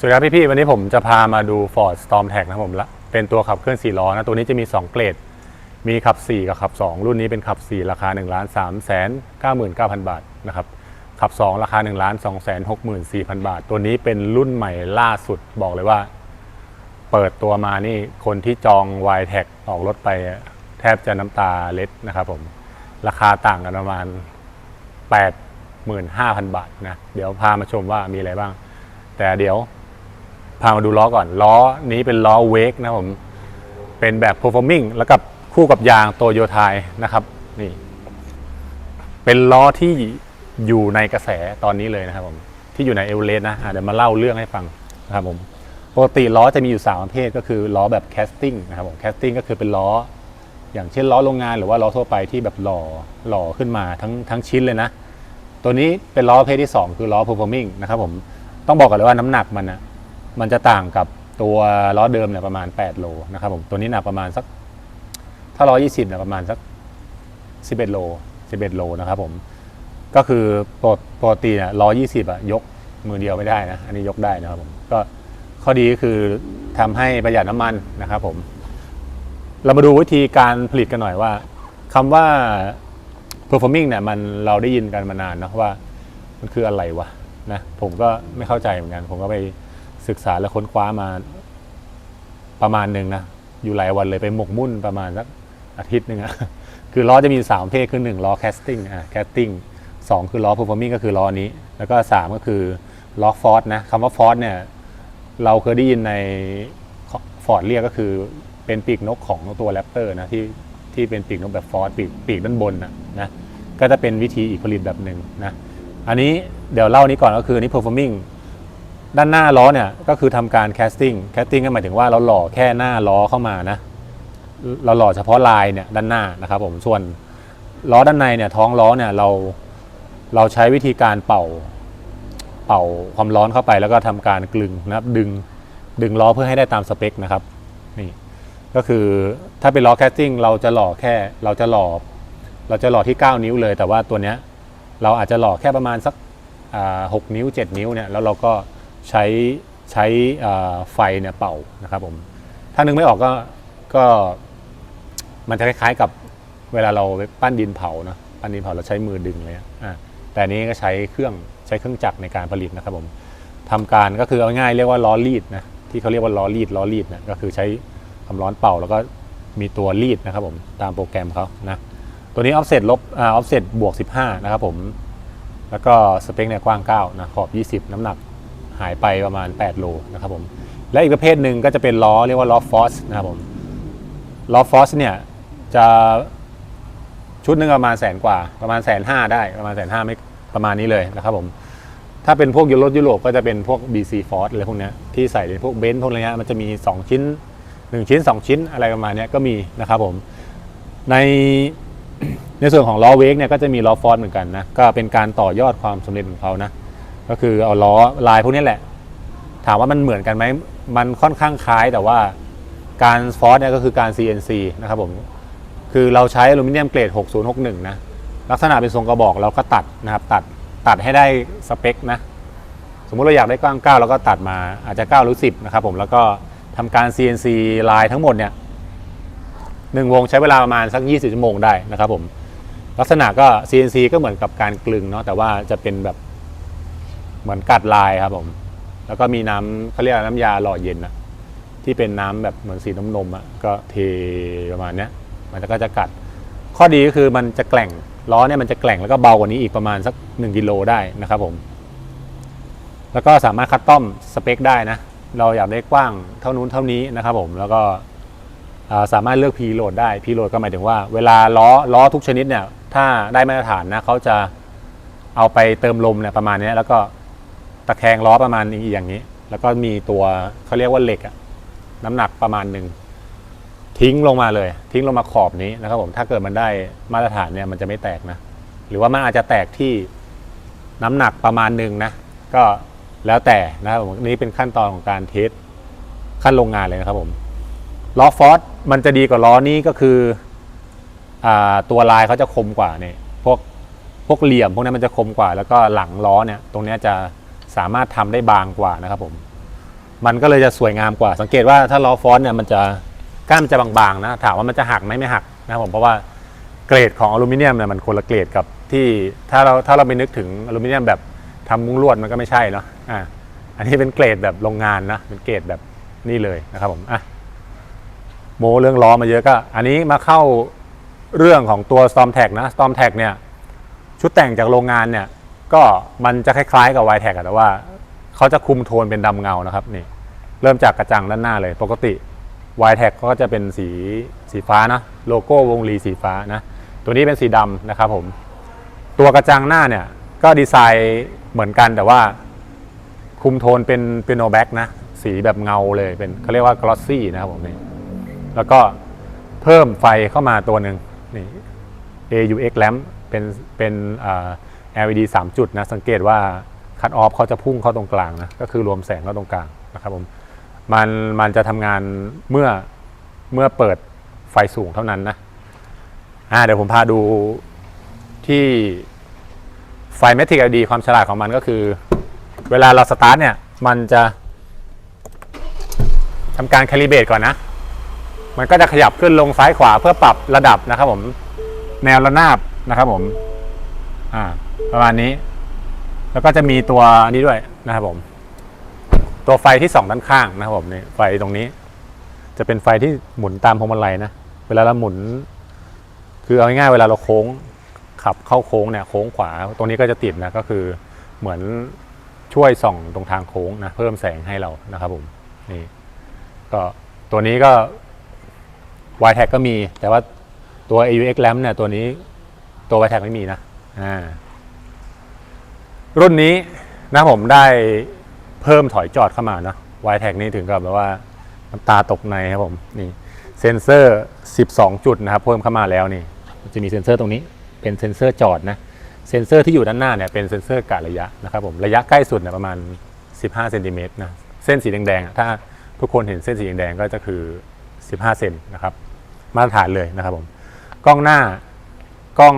สวัสดีครับพี่ๆวันนี้ผมจะพามาดู Ford Storm Tag นะผมละเป็นตัวขับเคลื่อน 4 ล้อนะ ตัวนี้จะมี 2 เกรด มีขับ 4 กับขับ 2 รุ่นนี้เป็นขับ 4 ราคา1ล้าน3แสน99,000 บาทนะครับขับ 2 ราคา1ล้าน2แสน64,000 บาท ตัวนี้เป็นรุ่นใหม่ล่าสุดบอกเลยว่า เปิดตัวมานี่คนที่จอง y t a g ออกรถไปแทบจะน้ำตาเล็ดนะครับผมราคาต่างกันประมาณ 85,000 บาทนะเดี๋ยวพามาชมว่ามีอะไรบ้าง แต่เดี๋ยว พามาดูล้อก่อน ล้อนี้เป็นล้อเวกนะผม เป็นแบบ performing แล้วกับคู่กับยางโตโยไทยนะครับ นี่ เป็นล้อที่อยู่ในกระแสตอนนี้เลยนะครับผม ที่อยู่ในเอเวอเรสต์นะะเดี๋ยวมาเล่าเรื่องให้ฟังนะครับผม ปกติล้อจะมีอยู่3ประเภทก็คือล้อแบบแคสติ้งนะครับผม แคสติ้งก็คือเป็นล้อ อย่างเช่นล้อโรงงานหรือว่าล้อทั่วไปที่แบบหล่อหล่อขึ้นมาทั้งทั้งชิ้นเลยนะ ตัวนี้เป็นล้อประเภทที่ 2 คือล้อ performing นะครับผม ต้องบอกกันเลยว่าน้ำหนักมันนะ มันจะต่างกับตัวล้อเดิมเนี่ยประมาณ 8 โลนะครับผมตัวนี้หนักประมาณสัก ถ้า 120เนี่ยประมาณสัก 11 โล 11 โลนะครับผมก็คือปกปกติเนี่ย120อะยกมือเดียวไม่ได้นะอันนี้ยกได้นะครับผมก็ข้อดีก็คือทำให้ประหยัดน้ำมันนะครับผม เรามาดูวิธีการผลิตกันหน่อยว่าคำว่า performing เนี่ยมันเราได้ยินกันมานานนะว่า มันคืออะไรวะนะผมก็ไม่เข้าใจเหมือนกัน ผมก็ไป ศึกษาและค้นคว้ามาประมาณหนึ่งนะ อยู่หลายวันเลยไปหมกมุ่นประมาณสักอาทิตย์หนึ่งอะคือล้อจะมีสามประเพศคือหนึ่งล้อ casting อะ casting สองคือล้อ performing ก็คือล้อนี้ แล้วก็สามก็คือล้อ ford นะคำว่า ford เนี่ยเราเคยได้ยินในฟอร์ดเรียกก็คือเป็นปีกนกของตัวแรปเตอร์นะที่ที่เป็นปีกนกแบบฟอร์ดปีกปีกด้านบนนะนะก็จะเป็นวิธีอีกผลิตแบบหนึ่งนะอันนี้เดี๋ยวเล่านี้ก่อนก็คืออันนี้ performing ด้านหน้าล้อเนี่ยก็คือทำการ casting casting ก็หมายถึงว่าเราหล่อแค่หน้าล้อเข้ามานะเราหล่อเฉพาะลายเนี่ยด้านหน้านะครับผมส่วนล้อด้านในเนี่ยท้องล้อเนี่ยเราเราใช้วิธีการเป่าเป่าความร้อนเข้าไปแล้วก็ทำการกลึงนะครับดึงดึงล้อเพื่อให้ได้ตามสเปคนะครับนี่ก็คือถ้าเป็นล้อแคสติ้งเราจะหล่อแค่เราจะหล่อเราจะหล่อที่ 9 นิ้วเลย แต่ว่าตัวเนี้ยเราอาจจะหล่อแค่ประมาณสักหกนิ้ว 7 นิ้วเนี่ยแล้วเราก็ ใช้ใช้ไฟเนี่ยเป่านะครับผมถ้านึกไม่ออกก็ก็มันจะคล้ายๆกับเวลาเราปั้นดินเผาเนอะปั้นดินเผาเราใช้มือดึงเลยอะแต่นี้ก็ใช้เครื่องใช้เครื่องจักรในการผลิตนะครับผมทำการก็คือเอาง่ายเรียกว่าล้อรีดนะที่เขาเรียกว่าล้อรีดล้อรีดนะก็คือใช้ความร้อนเป่าแล้วก็มีตัวรีดนะครับผมตามโปรแกรมเขานะตัวนี้ออฟเซตลบอ่าอฟเซตบวก 15 นะครับผม แล้วก็สเปคเนี่ยกว้าง 9 นะ ขอบ 20 น้ำหนัก หายไปประมาณ 8 โลนะครับผมและอีกประเภทหนึ่งก็จะเป็นล้อเรียกว่าล้อฟอสนะครับผมล้อฟอสเนี่ยจะชุดหนึ่งประมาณแสนกว่าประมาณแสนห้าได้ประมาณแสนห้าไม่ประมาณนี้เลยนะครับผมถ้าเป็นพวกยุโรปยุโรปก็จะเป็นพวก BC Force อะไรพวกเนี้ยที่ใส่ในพวกเบนซ์พวกอะไรเงี้ยมันจะมี 2 ชิ้น 1 ชิ้น 2 ชิ้นอะไรประมาณเนี้ยก็มีนะครับผมในในส่วนของล้อเวกเนี่ยก็จะมีล้อฟอร์เหมือนกันนะก็เป็นการต่อยอดความสำเร็จของเขานะ ก็คือเอาล้อลายพวกนี้แหละ ถามว่ามันเหมือนกันไหมมันค่อนข้างคล้ายแต่ว่าการฟอร์เนี่ยก็คือการ CNC นะครับผมคือเราใช้อลูมิเนียมเกรด 6061 นะ ลักษณะเป็นทรงกระบอกเราก็ตัดนะครับ ตัดตัดให้ได้สเปคนะ สมมุติเราอยากได้กว้าง9เราก็ตัดมาอาจจะ 9 หรือ 10 นะครับผมแล้วก็ทำการ CNC ลายทั้งหมดเนี่ยหนึ่งวงใช้เวลาประมาณสัก 20 ชั่วโมงได้นะครับผมลักษณะก็ CNC ก็เหมือนกับการกลึงเนาะแต่ว่าจะเป็นแบบ เหมือนกัดลายครับผม แล้วก็มีน้ำเขาเรียกน้ำยาหล่อเย็นอะที่เป็นน้ำแบบเหมือนสีน้ำนมอะก็เทประมาณเนี้ยมันก็จะกัด ข้อดีก็คือมันจะแกล่งล้อเนี่ยมันจะแกล่งแล้วก็เบากว่านี้อีกประมาณสัก1กิโลได้นะครับผม แล้วก็สามารถคัดต้อมสเปคได้นะ เราอยากได้กว้างเท่านู้นเท่านี้นะครับผมแล้วก็สามารถเลือกพีโหลดได้พีโหลดก็หมายถึงว่าเวลาล้อล้อทุกชนิดเนี่ยถ้าได้มาตรฐานนะเขาจะเอาไปเติมลมเนี่ยประมาณนี้แล้วก็ ตะแคงล้อประมาณนี้อย่างนี้ แล้วก็มีตัวเขาเรียกว่าเหล็กอะน้ำหนักประมาณหนึ่งทิ้งลงมาเลย ทิ้งลงมาขอบนี้นะครับผมถ้าเกิดมันได้มาตรฐานเนี่ยมันจะไม่แตกนะ หรือว่ามันอาจจะแตกที่น้ำหนักประมาณหนึ่งนะ ก็แล้วแต่นะครับผมนี่เป็นขั้นตอนของการเทสขั้นโรงงานเลยนะครับผมล้อฟอสมันจะดีกว่าล้อนี้ก็คืออตัวลายเขาจะคมกว่าเนี่ยพวกพวกเหลี่ยมพวกนี้มันจะคมกว่า แล้วก็หลังล้อเนี่ยตรงนี้จะ สามารถทำได้บางกว่านะครับผม มันก็เลยจะสวยงามกว่า สังเกตว่าถ้าล้อฟอนต์เนี่ยมันจะก้านมันจะบางๆนะถามว่ามันจะหักไหมไม่หักนะครับผมเพราะว่าเกรดของอลูมิเนียมเนี่ยมันคนละเกรดกับที่ถ้าเราถ้าเราไปนึกถึงอลูมิเนียมแบบทำมุ้งลวดมันก็ไม่ใช่เนาะอ่าอันนี้เป็นเกรดแบบโรงงานนะเป็นเกรดแบบนี่เลยนะครับผมอะโมเรื่องล้อมาเยอะก็ อันนี้มาเข้าเรื่องของตัว Storm Tag นะ Storm Tag เนี่ยชุดแต่งจากโรงงานเนี่ย ก็มันจะคล้ายๆกับ y t แท็กแต่ว่าเขาจะคุมโทนเป็นดำเงานะครับนี่เริ่มจากกระจังด้านหน้าเลย ปกติ y t แท็กก็จะเป็นสีสีฟ้านะโลโก้วงลีสีฟ้านะตัวนี้เป็นสีดำนะครับผมตัวกระจังหน้าเนี่ยก็ดีไซน์เหมือนกันแต่ว่าคุมโทนเป็นเป็นโนแบ็กนะสีแบบเงาเลยเป็นเขาเรียกว่ากลอสซี่นะครับผมนี่แล้วก็เพิ่มไฟเข้ามาตัวหนึ่งนี่ AUX lamp เป็นเป็นอ่า LED 3 จุดนะสังเกตว่าคัตออฟเขาจะพุ่งเข้าตรงกลางนะก็คือรวมแสงเข้าตรงกลางนะครับผมมันมันจะทำงานเมื่อเมื่อเปิดไฟสูงเท่านั้นนะอ่าเดี๋ยวผมพาดูที่ไฟ Matic LED ความฉลาดของมันก็คือ เวลาเราสตาร์ทเนี่ย มันจะทำการคาลิเบตก่อนนะ มันก็จะขยับขึ้นลงซ้ายขวาเพื่อปรับระดับนะครับผม แนวระนาบนะครับผม อ่า ประมาณนี้ แล้วก็จะมีตัวนี้ด้วยนะครับผม ตัวไฟที่สองด้านข้างนะครับผมนี่ไฟตรงนี้ จะเป็นไฟที่หมุนตามพวงมาลัยนะเวลาเราหมุน คือเอาง่ายๆเวลาเราโค้งขับเข้าโค้งเนี่ยโค้งขวา ตรงนี้ก็จะติดนะก็คือเหมือนช่วยส่องตรงทางโค้งนะเพิ่มแสงให้เรานะครับผมนี่ก็ตัวนี้ก็ y t a g ก็มี แต่ว่าตัว AUX lamp เนี่ยตัวนี้ตัว y t a g ไม่มีนะ รุ่นนี้นะผมได้เพิ่มถอยจอดเข้ามานะ y t a g นี่ถึงกับแบบว่าน้ำตาตกในครับผมนี่เซนเซอร์ 12 จุดนะครับ เพิ่มเข้ามาแล้วนี่จะมีเซ็นเซอร์ตรงนี้เป็นเซ็นเซอร์จอดนะเซ็นเซอร์ที่อยู่ด้านหน้าเนี่ยเป็นเซ็นเซอร์กะระยะนะครับผมระยะใกล้สุดเนี่ยประมาณ 15เซนติเมตรนะเส้นสีแดงๆถ้าทุกคนเห็นเส้นสีแดงๆก็จะคือ 15เซนนะครับ มาตรฐานเลยนะครับผมกล้องหน้ากล้อง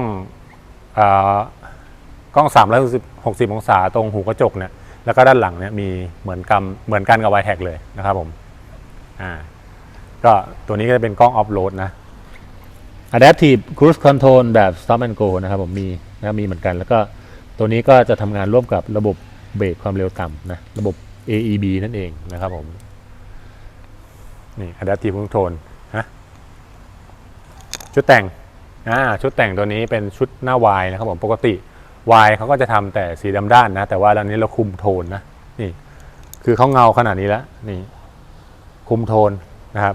กล้อง 360 องศาตรงหูกระจกเนี่ยแล้วก็ด้านหลังเนี่ยมีเหมือนกันเหมือนกันกับ y t a g เลยนะครับผมอ่าก็ตัวนี้ก็จะเป็นกล้องออฟโรดนะ Adaptive Cruise Control แบบ Stop and Go นะครับผมมีนะมีเหมือนกัน แล้วก็ตัวนี้ก็จะทำงานร่วมกับระบบเบรกความเร็วต่ำนะระบบ AEB นั่นเองนะครับผมนี่ adaptive cruise Control ฮะชุดแต่ง อ่าชุดแต่งตัวนี้เป็นชุดหน้าวายนะครับผมปกติวายเขาก็จะทำแต่สีดำด้านนะ แต่ว่าตอนนี้เราคุมโทนนะนี่คือเขาเงาขนาดนี้แล้วนี่คุมโทนนะครับ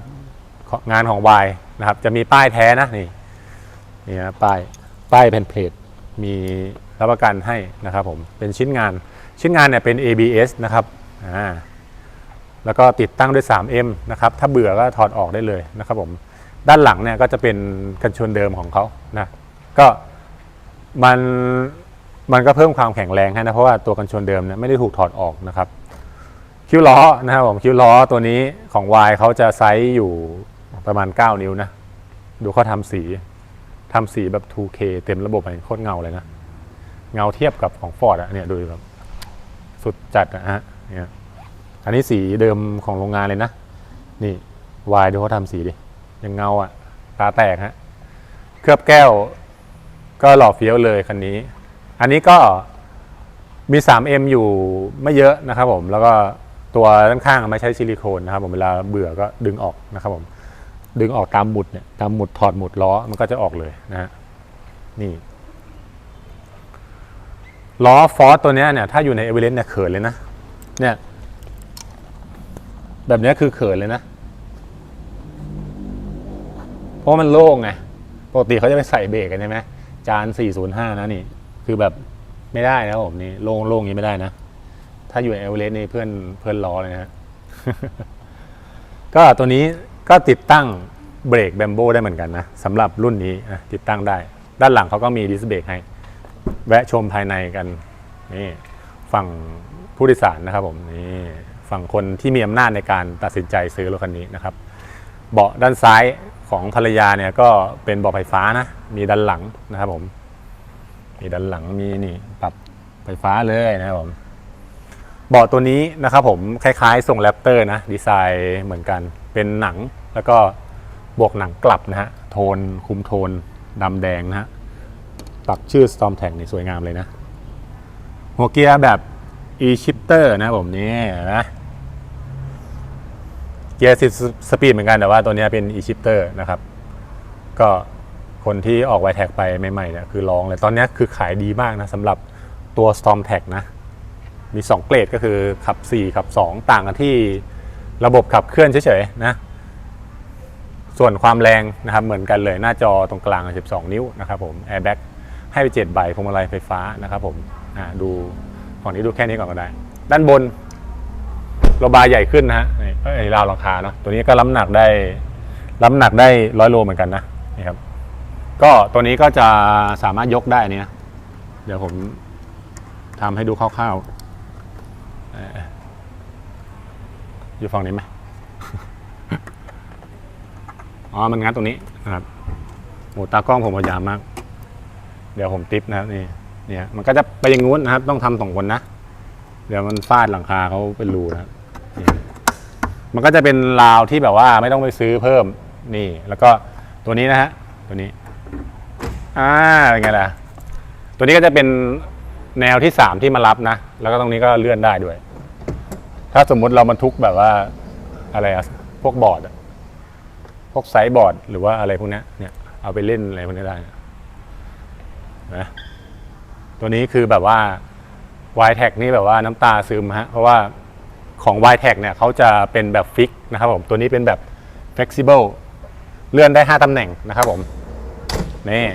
งานของวายนะครับ จะมีป้ายแท้นะนี่นี่นะป้ายป้ายแผ่นเพลทมีรับประกันให้นะครับผมเป็นชิ้นงานชิ้นงานเนี่ยเป็น ABS นะครับอ่าแล้วก็ติดตั้งด้วย 3M นะครับ ถ้าเบื่อก็ถอดออกได้เลยนะครับผม ด้านหลังเนี่ยก็จะเป็นกันชนเดิมของเขานะก็มันมันก็เพิ่มความแข็งแรงให้นะเพราะว่าตัวกันชนเดิมเนี่ยไม่ได้ถูกถอดออกนะครับ คิ้วล้อนะครับผมคิ้วล้อตัวนี้ของ Y เขาจะไซส์อยู่ประมาณ 9 นิ้วนะดูเขาทำสีทำสีแบบ 2K เต็มระบบเลยโคตรเงาเลยนะ เงาเทียบกับของ Ford อะเนี่ยดูแบบสุดจัดนะฮะเนี่ยอันนี้สีเดิมของโรงงานเลยนะ นี่วายดูเขาทำสีดิ ยังเงาอะตาแตกฮะเคลือบแก้ว ก็หล่อเฟี้ยวเลยคันนี้ อันนี้ก็มี 3M อยู่ไม่เยอะนะครับผมแล้วก็ตัวด้านข้างไม่ใช้ซิลิโคนนะครับผมเวลาเบื่อก็ดึงออกนะครับผมดึงออกตามหมุดเนี่ยตามหมุดถอดหมุดล้อมันก็จะออกเลยนะฮะนี่ล้อฟอสตัวนี้เนี่ยถ้าอยู่ในเอเวอเรสต์เนี่ยเขินเลยนะเนี่ยแบบนี้คือเขินเลยนะ เพราะมันโล่งไงปกติเขาจะไปใส่เบรกกันใช่ไหมจาน 405 นะนี่ คือแบบไม่ได้นะผมนี่โล่งโล่งอย่างนี้ไม่ได้นะ ถ้าอยู่เอเวอเรสต์นี่เพื่อนเพื่อนล้อเลยนะฮะก็ตัวนี้ก็ติดตั้งเบรกแบมโบได้เหมือนกันนะสำหรับรุ่นนี้ติดตั้งได้ ด้านหลังเขาก็มีดิสเบรกให้ แวะชมภายในกันนี่ฝั่งผู้โดยสารนะครับผมนี่ฝั่งคนที่มีอำนาจในการตัดสินใจซื้อรถคันนี้นะครับ เบาะด้านซ้าย ของภรรยาเนี่ยก็เป็นเบาะไฟฟ้านะมีด้านหลังนะครับผม มีด้านหลังมีนี่ปรับไฟฟ้าเลยนะครับผมเบาะตัวนี้นะครับผมคล้ายๆทรงแรปเตอร์นะดีไซน์เหมือนกันเป็นหนังแล้วก็บวกหนังกลับนะฮะโทนคุมโทนดำแดงนะฮะปักชื่อ Storm Tag นี่สวยงามเลยนะ หัวเกียร์แบบ e-shifter นะผมนี่นะ เกียร์สิสปีดเหมือนกันแต่ว่าตัวนี้เป็น e-shifter นะครับ ก็คนที่ออกไวแท็กไปใหม่ๆเนี่ยคือลองเลย ตอนนี้คือขายดีมากนะสำหรับตัว Storm Tag นะ มี 2 เกรดก็คือขับ 4 ขับ 2 ต่างกันที่ระบบขับเคลื่อนเฉยๆนะ ส่วนความแรงนะครับเหมือนกันเลยหน้าจอตรงกลาง 12 นิ้วนะครับผม Airbag ให้ไป7ใบพวงมาลัยไฟฟ้านะครับผมอ่าดูฝั่งนี้ดูแค่นี้ก่อนก็ได้ ด้านบน โลบาร์ใหญ่ขึ้นนะฮะนี่เอ้ยราวหลังคาเนาะตัวนี้ก็ล้ำหนักได้ล้ำหนักได้ร้อยโลเหมือนกันนะนี่ครับ ก็ตัวนี้ก็จะสามารถยกได้เนี่ยเดี๋ยวผมทำให้ดูคร่าวๆเอ่ออยู่ฝั่งนี้ไหมอ๋อมันงัดตรงนี้นะครับโหตากล้องผมพยายามมาก เดี๋ยวผมติปนะครับนี่เนี่ยมันก็จะไปอย่างงู้นนะครับ ต้องทำสองคนนะ เดี๋ยวมันฟาดหลังคาเขาเป็นรูนะครับนี่ มันก็จะเป็นราวที่แบบว่าไม่ต้องไปซื้อเพิ่มนี่ แล้วก็ตัวนี้นะฮะตัวนี้อ่าเป็นไงล่ะตัวนี้ก็จะเป็นแนวที่สามที่มารับนะ แล้วก็ตรงนี้ก็เลื่อนได้ด้วย ถ้าสมมุติเราบรรทุกแบบว่าอะไรอะพวกบอร์ดอะพวกไซส์บอร์ดหรือว่าอะไรพวกนี้เนี่ยเอาไปเล่นอะไรพวกนี้ได้นะตัวนี้คือแบบว่า y t a g นี่แบบว่าน้ำตาซึมฮะ เพราะว่า ของ y t a g เนี่ยเขาจะเป็นแบบฟิกนะครับผม ตัวนี้เป็นแบบ flexible เลื่อนได้ 5ตำแหน่งนะครับผมนี่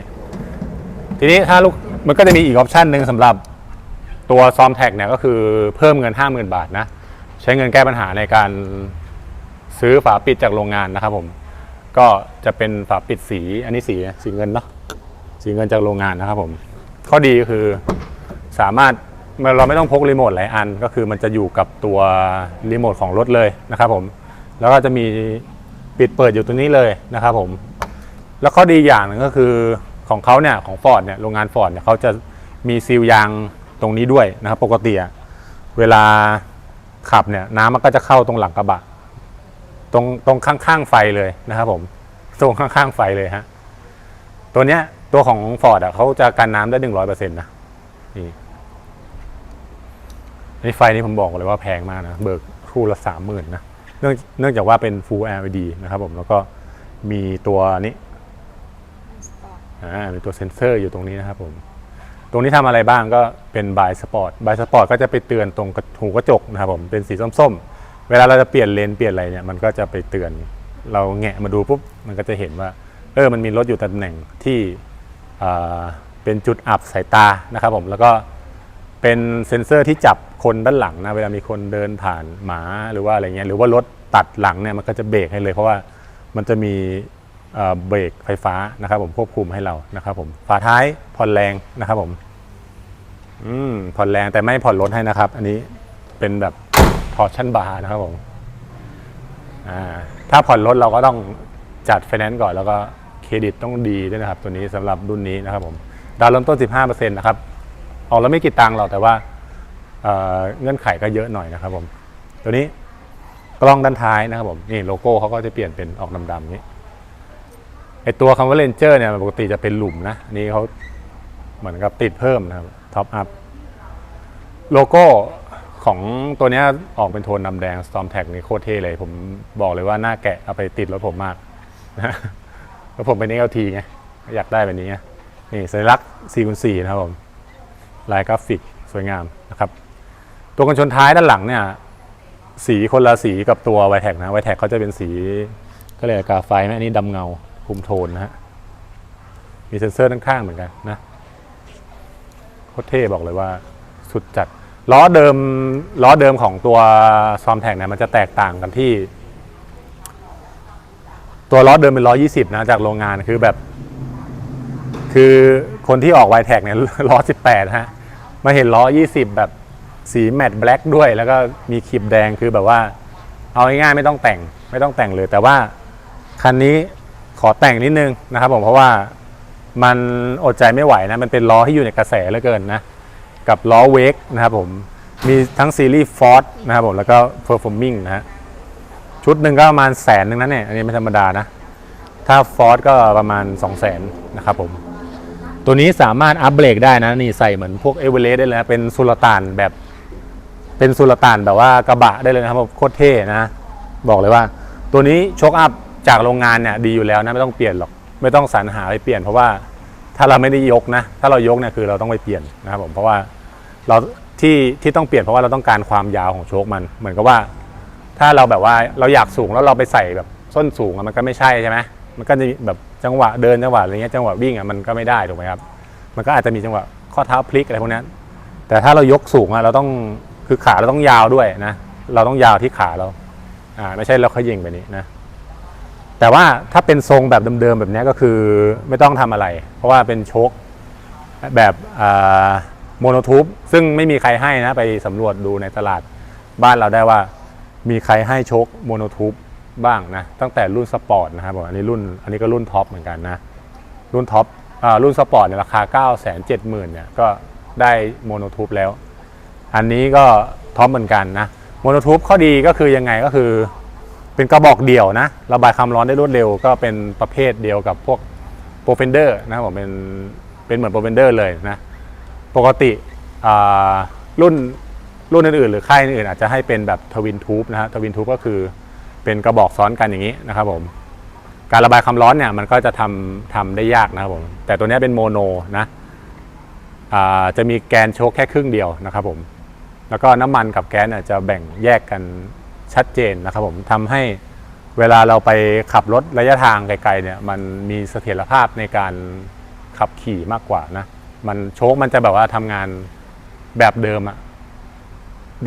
ทีนี้ถ้าลูกมันก็จะมีอีกออปชันหนึ่งสำหรับตัวซอมแท็กเนี่ยก็คือเพิ่มเงิน 50,000 บาทนะ ใช้เงินแก้ปัญหาในการซื้อฝาปิดจากโรงงานนะครับผม ก็จะเป็นฝาปิดสีอันนี้สีสีเงินเนาะสีเงินจากโรงงานนะครับผม ข้อดีก็คือสามารถ เราไม่ต้องพกรีโมทหลายอันก็คือมันจะอยู่กับตัวรีโมทของรถเลยนะครับผมแล้วก็จะมีปิดเปิดอยู่ตัวนี้เลยนะครับผมแล้วข้อดีอย่างหนึ่งก็คือของเขาเนี่ยของฟอร์ดเนี่ยโรงงานฟอร์ดเนี่ยเขาจะมีซีลยางตรงนี้ด้วยนะครับปกติเวลาขับเนี่ยน้ำมันก็จะเข้าตรงหลังกระบะ ตรงตรงข้างๆไฟเลยนะครับผมตรงข้างๆไฟเลยฮะตัวเนี้ยตัวของฟอร์ดอะเขาจะกันน้ำได้หนึ่งร้อยเปอร์เซ็นต์นะนี่ นี่ไฟนี่ผมบอกเลยว่าแพงมากนะ เบิกคู่ละสามหมื่นนะ เนื่องเนื่องจากว่าเป็น Full LED นะครับผมแล้วก็มีตัวนี้อ่ามีตัวเซ็นเซอร์อยู่ตรงนี้นะครับผม ตรงนี้ทำอะไรบ้างก็เป็นบายสปอร์ตบายสปอร์ตก็จะไปเตือนตรงกระหูกระจกนะครับผมเป็นสีส้มๆ เวลาเราจะเปลี่ยนเลนเปลี่ยนอะไรเนี่ยมันก็จะไปเตือน เราแงะมาดูปุ๊บมันก็จะเห็นว่า เออมันมีรถอยู่ตำแหน่งที่อ่าเป็นจุดอับสายตานะครับผมแล้วก็ เป็นเซ็นเซอร์ที่จับคนด้านหลังนะเวลามีคนเดินผ่านหมาหรือว่าอะไรเงี้ยหรือว่ารถตัดหลังเนี่ยมันก็จะเบรกให้เลย เพราะว่ามันจะมีเบรกไฟฟ้านะครับ ผมควบคุมให้เรานะครับ ผมฝาท้ายผ่อนแรงนะครับ ผม อืมผ่อนแรงแต่ไม่ผ่อนรถให้นะครับ อันนี้เป็นแบบทอชั่นบาร์นะครับผมอ่าถ้าผ่อนรถเราก็ต้องจัดไฟแนนซ์ก่อนแล้วก็เครดิตต้องดีด้วยนะครับ ตัวนี้สำหรับรุ่นนี้นะครับผมดาวน์เริ่มต้น 15%นะครับ ออกแล้วไม่กี่ตังค์หรอกแต่ว่าเเงื่อนไขก็เยอะหน่อยนะครับผมตัวนี้กล้องด้านท้ายนะครับผมนี่โลโก้เขาก็จะเปลี่ยนเป็นออกดำๆนี้ไอตัวคำว่าเลนเจอร์เนี่ยปกติจะเป็นหลุมนะอันนี้เขาเหมือนกับติดเพิ่มนะครับท็อปอัพโลโก้ของตัวนี้ออกเป็นโทนดำแดง Storm Tag นี่โคตรเท่เลย ผมบอกเลยว่าหน้าแกะเอาไปติดรถผมมากนะแล้วผมเป็น XLT ไงอยากได้แบบนี้ไงนี่สัญลักษณ์4คูณ4นะครับผม ลายกราฟิกสวยงามนะครับ ตัวกันชนท้ายด้านหลังเนี่ยสีคนละสีกับตัวไวแท็กนะไวแท็กเขาจะเป็นสีก็เลยกกาไฟไหมอันนี้ดำเงาคุมโทนนะฮะมีเซ็นเซอร์ด้านข้างเหมือนกันนะโคตรเท่บอกเลยว่าสุดจัดล้อเดิมล้อเดิมของตัวซอมแท็กเนี่ยมันจะแตกต่างกันที่ ตัวล้อเดิมเป็นล้อ20นะจากโรงงานคือแบบ คือคนที่ออกไวแท็กเนี่ยล้อ 18 ฮะ มาเห็นล้อ 20 แบบสีแมตต์แบล็กด้วย แล้วก็มีขีบแดงคือแบบว่า เอาง่ายๆไม่ต้องแต่งไม่ต้องแต่งเลย แต่ว่าคันนี้ขอแต่งนิดนึงนะครับผมเพราะว่ามันอดใจไม่ไหวนะ มันเป็นล้อที่อยู่ในกระแสเหลือเกินนะ กับล้อเวกนะครับผมมีทั้งซีรีส์ Ford นะครับผมแล้วก็ Performing นะฮะชุดหนึ่งก็ประมาณแสนหนึ่งนะเนี่ย อันนี้ไม่ธรรมดานะ ถ้า Ford ก็ประมาณ 2 0 0 0 0 0นะครับผม ตัวนี้สามารถอัพเบรกได้นะนี่ใส่เหมือนพวกเอเวอเรสต์ได้เลยนะเป็นสุลต่านแบบ เป็นสุลต่านแบบว่ากระบะได้เลยนะครับผมโคตรเท่นะบอกเลยว่า ตัวนี้โชคอัพจากโรงงานเนี่ยดีอยู่แล้วนะไม่ต้องเปลี่ยนหรอกไม่ต้องสรรหาไปเปลี่ยนเพราะว่าถ้าเราไม่ได้ยกนะ ถ้าเรายกเนี่ยคือเราต้องไปเปลี่ยนนะครับผมเพราะว่าเราที่ที่ต้องเปลี่ยนเพราะว่าเราต้องการความยาวของโชคมันเหมือนกับว่า ถ้าเราแบบว่าเราอยากสูงแล้วเราไปใส่แบบส้นสูงอะมันก็ไม่ใช่ใช่ไหมมันก็จะแบบ จังหวะเดินจังหวะอะไรเงี้ยจังหวะวิ่งอะมันก็ไม่ได้ถูกไหมครับมันก็อาจจะมีจังหวะข้อเท้าพลิกอะไรพวกนั้นแต่ถ้าเรายกสูงอะเราต้องคือขาเราต้องยาวด้วยนะ เราต้องยาวที่ขาเราอ่าไม่ใช่เราขย่งแบบนี้นะแต่ว่าถ้าเป็นทรงแบบเดิมๆแบบนี้ก็คือไม่ต้องทำอะไร เพราะว่าเป็นโชคแบบโมโนทูบซึ่งไม่มีใครให้นะ ไปสำรวจดูในตลาดบ้านเราได้ว่ามีใครให้โชคโมโนทูบ บ้างนะตั้งแต่รุ่นสปอร์ตนะครับผมอันนี้รุ่นอันนี้ก็รุ่นท็อปเหมือนกันนะรุ่นท็อปอ่ารุ่นสปอร์ตเนี่ยราคา 9 7 0 0 0 0เนี่ยก็ได้โมโนทูบแล้ว อันนี้ก็ท็อปเหมือนกันนะโมโนทูบข้อดีก็คือยังไงก็คือเป็นกระบอกเดี่ยวนะระบายความร้อนได้รวดเร็ว ก็เป็นประเภทเดียวกับพวกโปรเฟนเดอร์นะครับผมเป็นเป็นเหมือนโปรเฟนเดอร์เลยนะปกติอ่ารุ่นรุ่นอื่นๆ หรือค่ายอื่นๆอาจจะให้เป็นแบบทวินทูบนะฮะทวินทูบก็คือ เป็นกระบอกซ้อนกันอย่างนี้นะครับผมการระบายความร้อนเนี่ยมันก็จะทำทำได้ยากนะครับผมแต่ตัวนี้เป็นโมโนนะจะมีแกนโชคแค่ครึ่งเดียวนะครับผมแล้วก็น้ำมันกับแก๊สจะแบ่งแยกกันชัดเจนนะครับผมทำให้เวลาเราไปขับรถระยะทางไกลๆเนี่ยมันมีเสถียรภาพในการขับขี่มากกว่านะมันโชคมันจะแบบว่าทำงานแบบเดิมอะ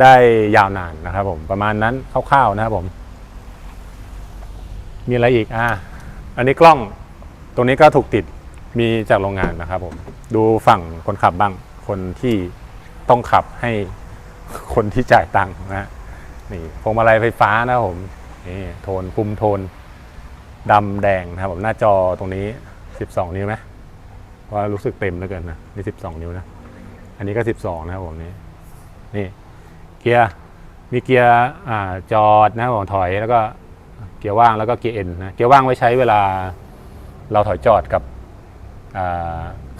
ได้ยาวนานนะครับผมประมาณนั้นคร่าวๆนะครับผม มีอะไรอีกอะอันนี้กล้องตรงนี้ก็ถูกติดมีจากโรงงานนะครับผมดูฝั่งคนขับบ้างคนที่ต้องขับให้คนที่จ่ายตังค์นะฮะนี่พวงมาลัยไฟฟ้านะผมนี่โทนคุมโทนดำแดงนะครับผมหน้าจอตรงนี้ 12 นิ้วไหมเพราะว่ารู้สึกเต็มเหลือเกินนะนี่ 12 นิ้วนะอันนี้ก็ 12 นะครับผมนี่นี่เกียร์มีเกียร์อ่าจอดนะครับผมถอยแล้วก็ กียร์ว่างแล้วก็เกียร์เอ็นนะเกียร์ว่างไว้ใช้เวลาเราถอยจอดกับ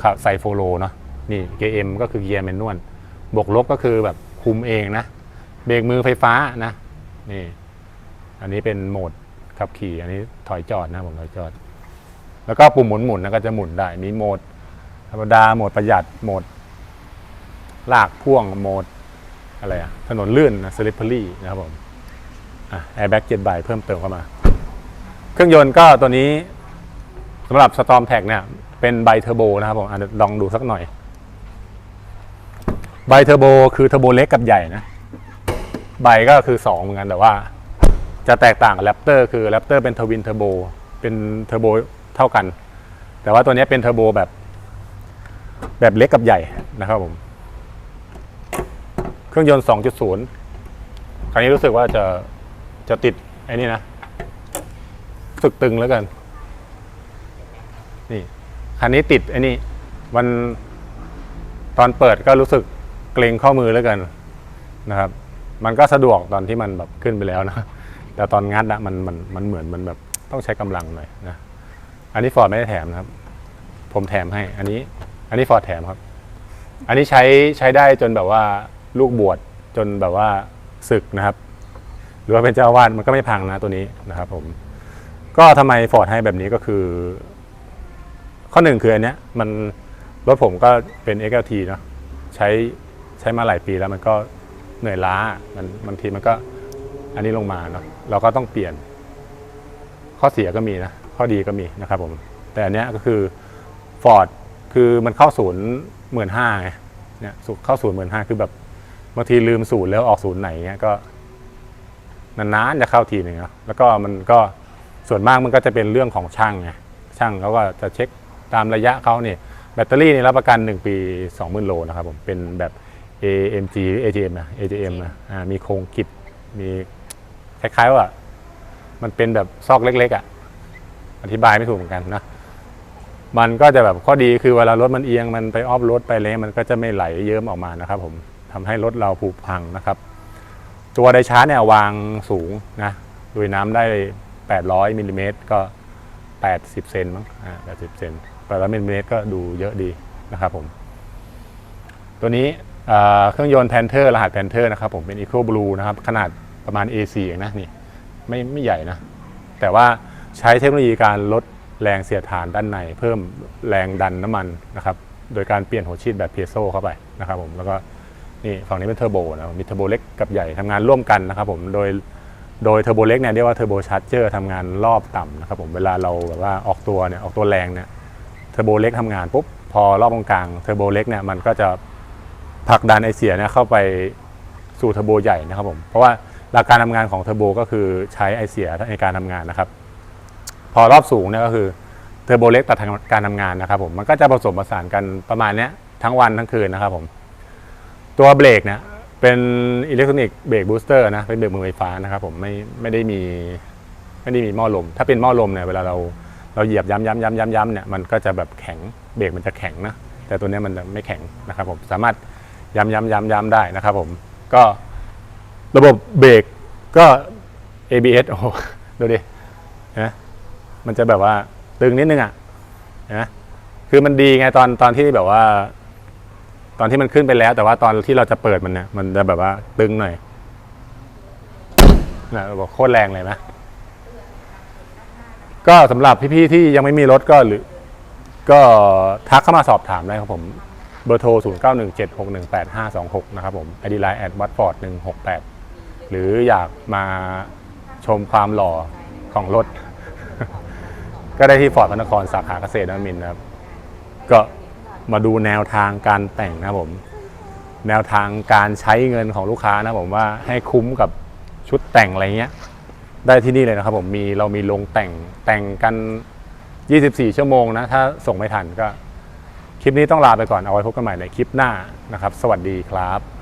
ขับใส่โฟโลเนาะนี่เกียร์เอ็มก็คือเกียร์แมนนวลบวกลบก็คือแบบคุมเองนะเบรกมือไฟฟ้านะนี่อันนี้เป็นโหมดขับขี่อันนี้ถอยจอดนะผมถอยจอด แล้วก็ปุ่มหมุนหมุนนะก็จะหมุนได้มีโหมด ธรรมดาโหมดประหยัดโหมด ลากพ่วงโหมดอะไรอะถนนลื่นนะสลิปเปอรี่นะครับผม แอร์แบ็กเจ็ดใบเพิ่มเติมเข้ามา เครื่องยนต์ก็ตัวนี้สำหรับ Storm t a g เนี่ย เป็นไบเทอร์โบนะครับผมอลองดูสักหน่อยไบเทอร์โบคือเทอร์โบเล็กกับใหญ่นะใบก็คือ 2 เหมือนกันแต่ว่า จะแตกต่างกับแรปเตอร์คือแรปเตอร์เป็นทวินเทอร์โบเป็นเทอร์โบเท่ากัน แต่ว่าตัวนี้เป็นเทอร์โบแบบ แบบเล็กกับใหญ่นะครับผม เครื่องยนต์ 2.0 ครั้งนี้รู้สึกว่าจะ จะติดไอ้นี่นะรู้สึกตึงแล้วกัน นี่คันนี้ติดไอ้นี่มันตอนเปิดก็รู้สึกเกรงข้อมือแล้วกันนะครับ มันก็สะดวกตอนที่มันแบบขึ้นไปแล้วนะ แต่ตอนงัดอะมันมันมันเหมือนมันแบบต้องใช้กำลังหน่อยนะ อันนี้ฟอร์ดไม่ได้แถมนะครับ ผมแถมให้ อันนี้ อันนี้ฟอร์ดแถมครับ อันนี้ใช้ใช้ได้จนแบบว่าลูกบวชจนแบบว่าศึกนะครับ หรือว่าเป็นเจ้าวาดมันก็ไม่พังนะตัวนี้นะครับผมก็ทำไมฟอร์ดให้แบบนี้ก็คือ ข้อหนึ่งคืออันเนี้ยมันรถผมก็เป็น XLT เนาะใช้ใช้มาหลายปีแล้วมันก็เหนื่อยล้ามันบางทีมันก็อันนี้ลงมาเนาะเราก็ต้องเปลี่ยน ข้อเสียก็มีนะ ข้อดีก็มีนะครับผม แต่อันเนี้ยก็คือฟอร์ดคือมันเข้าศูนย์หมื่นห้าไงเนี่ยเข้าศูนย์หมื่นห้าคือแบบบางทีลืมศูนย์แล้วออกศูนย์ไหนเงี้ยก็ นานๆจะเข้าทีหนึ่งเนาะแล้วก็มันก็ส่วนมากมันก็จะเป็นเรื่องของช่างไงช่างเขาก็จะเช็คตามระยะเขาเนี่ยแบตเตอรี่นี่รับประกัน 1 ปี 20,000 โลนะครับผมเป็นแบบ AMG หรือ AGM นะ AGM นะอ่ามีโครงกิดมีคล้ายๆว่ามันเป็นแบบซอกเล็กๆอะ่ะอธิบายไม่ถูกเหมือนกันนะมันก็จะแบบข้อดีคือเวลารถมันเอียงมันไปออฟรถไปเลยมันก็จะไม่ไหลเยิ้มออกมานะครับผมททำให้รถเราผุพังนะครับ ตัวไดชาร์จเนี่ยวางสูงนะลุยน้ำได้ 800มิลลิเมตรก็ 80 เซนมั้งอ่า80 เซน800มิลลิเมตรก็ดูเยอะดีนะครับผม ตัวนี้เครื่องยนต์แพนเทอร์รหัสแพนเทอร์นะครับผมเป็น Eco Blue นะครับ ขนาดประมาณ A4 เองนะนี่ไม่ไม่ใหญ่นะ แต่ว่าใช้เทคโนโลยีการลดแรงเสียดทานด้านใน เพิ่มแรงดันน้ำมันนะครับ โดยการเปลี่ยนหัวฉีดแบบเพโซเข้าไปนะครับผมแล้วก็ นี่ฝั่งนี้เป็นเทอร์โบนะมีเทอร์โบเล็กกับใหญ่ทำงานร่วมกันนะครับผมโดยโดยเทอร์โบเล็กเนี่ยเรียกว่าเทอร์โบชาร์เจอร์ทำงานรอบต่ำนะครับผมเวลาเราแบบว่าออกตัวเนี่ยออกตัวแรงเนี่ยเทอร์โบเล็กทำงานปุ๊บพอรอบตรงกลางเทอร์โบเล็กเนี่ยมันก็จะผลักดันไอเสียเนี่ยเข้าไปสู่เทอร์โบใหญ่นะครับผมเพราะว่าหลักการทำงานของเทอร์โบก็คือใช้ไอเสียในการทำงานนะครับ พอรอบสูงเนี่ยก็คือเทอร์โบเล็กตัดการทำงานนะครับผมมันก็จะผสมผสานกันประมาณเนี้ยทั้งวันทั้งคืนนะครับผม ตัวเบรกเนี่ยเป็นอิเล็กทรอนิกส์เบรกบูสเตอร์นะเป็นเบรกมือไฟฟ้านะครับผมไม่ไม่ได้มีไม่ได้มีหม้อลม ถ้าเป็นหม้อลมเนี่ยเวลาเราเราเหยียบย้ำย้ำย้ำย้ำย้ำเนี่ยมันก็จะแบบแข็งเบรกมันจะแข็งนะแต่ตัวนี้มันไม่แข็งนะครับผมสามารถย้ำย้ำย้ำย้ำได้นะครับผมก็ระบบเบรกก็ ABS โอ้ดูดินะมันจะแบบว่าตึงนิดนึงอะนะคือมันดีไงตอนตอนที่แบบว่า ตอนที่มันขึ้นไปแล้ว แต่ว่าตอนที่เราจะเปิดมันเนี่ยมันจะแบบว่าตึงหน่อยนะเราบอกโคตรแรงเลยนะก็สำหรับพี่ๆที่ยังไม่มีรถก็หรือ ก็ทักเข้ามาสอบถามได้ครับผมเบอร์โทร 0 9 1 7 6 1 8 5 2 6 นะครับผม ID Line at watford 168 หรืออยากมาชมความหล่อของรถ ก็ได้ที่ฟอร์ดพระนครสาขาเกษตรนมินนะครับ ก็ มาดูแนวทางการแต่งนะผม แนวทางการใช้เงินของลูกค้านะผมว่าให้คุ้มกับชุดแต่งอะไรเงี้ย ได้ที่นี่เลยนะครับผมมีเรามีลงแต่งแต่งกัน 24 ชั่วโมงนะ ถ้าส่งไม่ทันก็ คลิปนี้ต้องลาไปก่อนเอาไว้พบกันใหม่ในคลิปหน้านะครับ สวัสดีครับ